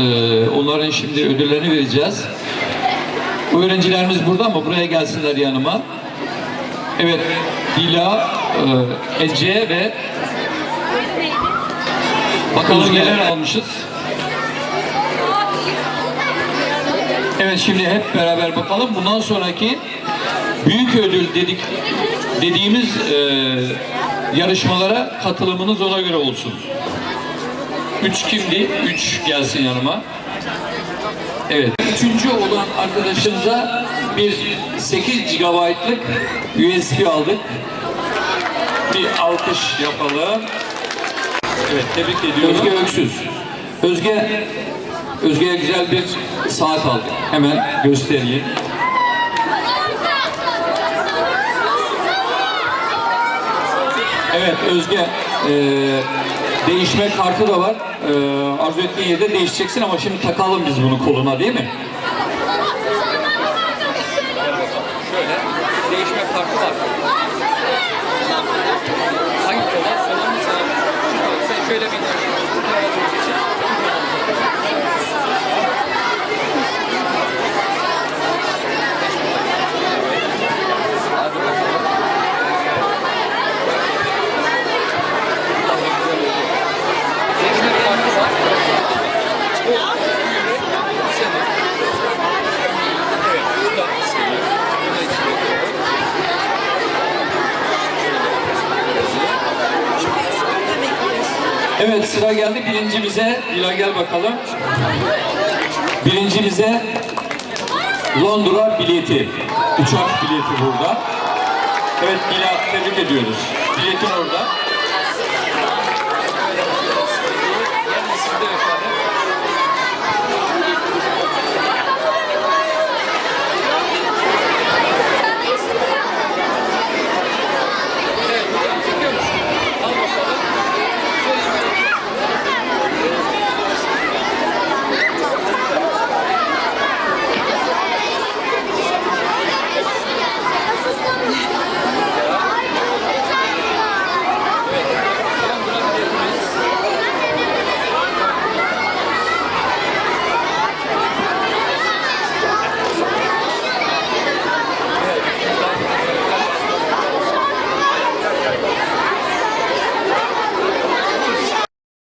Ee, onların şimdi ödüllerini vereceğiz. Öğrencilerimiz burada ama buraya gelsinler yanıma. Evet, Dila, e, Ece ve bakalım neler almışız. Evet şimdi hep beraber bakalım. Bundan sonraki büyük ödül dedik dediğimiz e, yarışmalara katılımınız ona göre olsun. Üç kimdi? Üç gelsin yanıma. Evet. Üçüncü olan arkadaşımıza bir 8 GB'lık USB aldık. Bir alkış yapalım. Evet tebrik ediyorum. Özge Öksüz. Özge Özge'ye güzel bir saat aldık. Hemen göstereyim. Evet Özge e, değişme kartı da var. E, arzu ettiğin yerde değişeceksin ama şimdi takalım biz bunu koluna değil mi? Şöyle değişme kartı var. Hangi kola? Solun mu sağ Sen şöyle bir Değişme kartı var. O senin. Evet, bu da senin. Bu da içine koy. Evet sıra geldi birincimize. Dila gel bakalım. Birincimize Londra bileti. Uçak bileti burada. Evet Dila tebrik ediyoruz. Biletin orada.